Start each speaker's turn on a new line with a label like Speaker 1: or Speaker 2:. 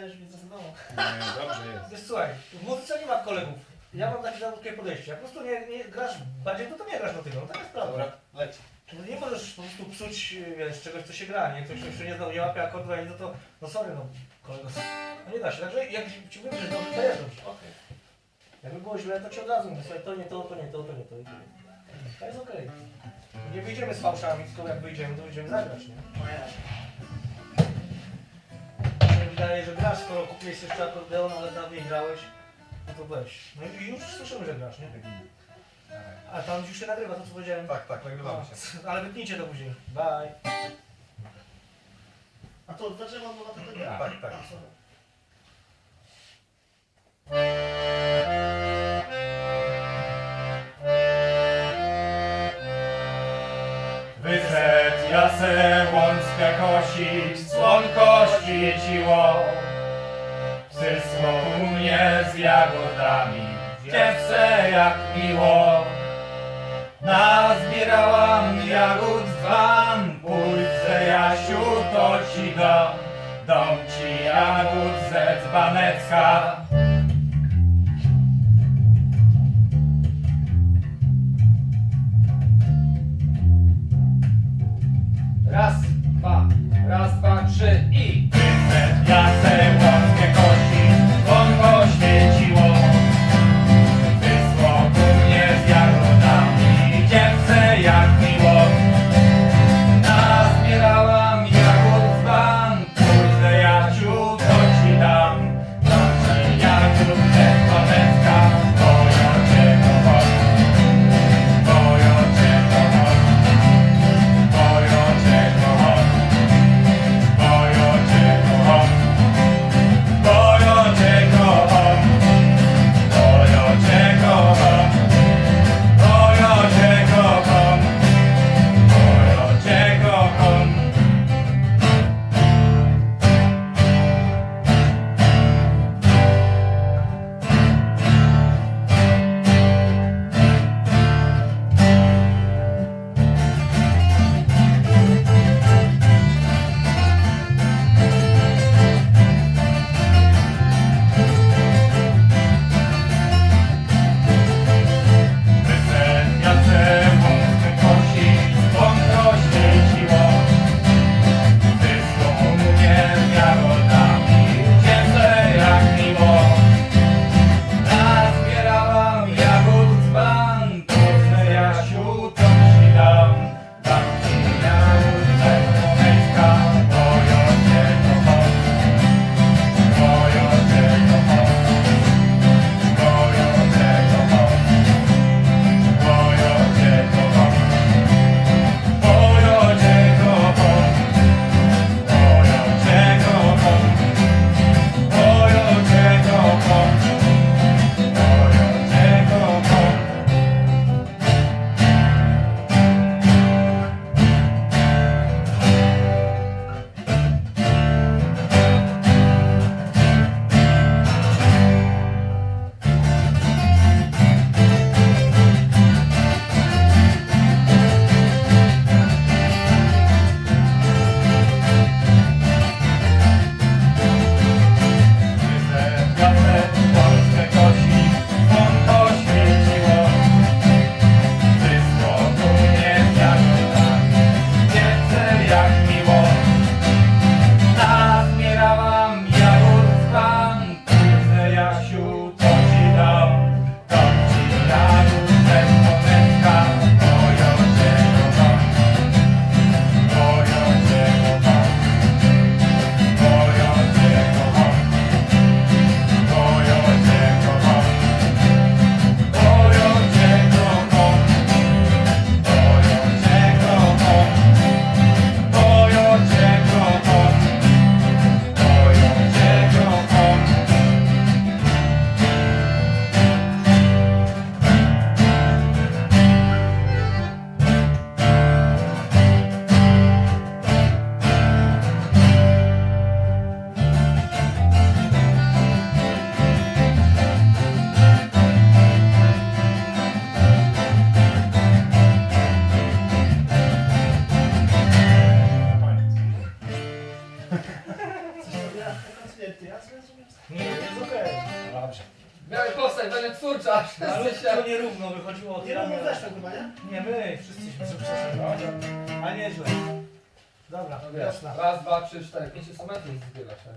Speaker 1: chciałeś mi to domu.
Speaker 2: Nie, dobrze jest.
Speaker 1: Wiesz, słuchaj, w muzyce nie ma kolegów. Ja mam takie takie podejście. Jak po prostu nie, nie grasz bardziej, no to nie grasz do tego. No taka jest prawda.
Speaker 3: Dobra, leci.
Speaker 1: No nie możesz po prostu psuć wiesz, czegoś, co się gra, nie? Ktoś, kto jeszcze nie znał, nie łapie akordu, ani no to, no sorry, no kolego, no nie da się. Także jak ci mówisz, że dobrze, to jest dobrze.
Speaker 3: Okej.
Speaker 1: Jakby było źle, to ci od razu mówię, słuchaj, to nie to, to nie to, to nie to. i tyle. To jest okej. Nie wyjdziemy z fałszami, tylko jak wyjdziemy, to wyjdziemy zagrać, nie? Mi się wydaje, że grasz, skoro kupiłeś jeszcze akordeon, ale dawniej grałeś, no to weź. No i już słyszymy, że grasz, nie? A tam już się nagrywa, to co powiedziałem.
Speaker 3: Tak, tak, nagrywamy się.
Speaker 1: No, Ale wytnijcie to później. Bye.
Speaker 4: A to dlaczego on ma tego gra?
Speaker 3: Tak, tak.
Speaker 2: Wyszedł ja se łączkę kosić, słonko świeciło. Jagodami, dziewczę jak miło. Nazbierałam jagód wam, pójdźże Jasiu, to ci dam. Dom ci jagód ze dzbanecka.
Speaker 1: Nie, jest okej.
Speaker 5: No Dobrze. Miałeś postać, będę twórcza.
Speaker 1: Ale
Speaker 5: się-
Speaker 1: to nierówno wychodziło od
Speaker 4: Nie no, weszło chyba, nie?
Speaker 1: Nie, my wszyscy się sukcesem.
Speaker 5: Dobra.
Speaker 1: A nieźle. Dobra,
Speaker 5: No wiesz,
Speaker 1: jasna.
Speaker 5: raz, dwa, trzy, cztery, pięć instrumentów zbierasz. tak?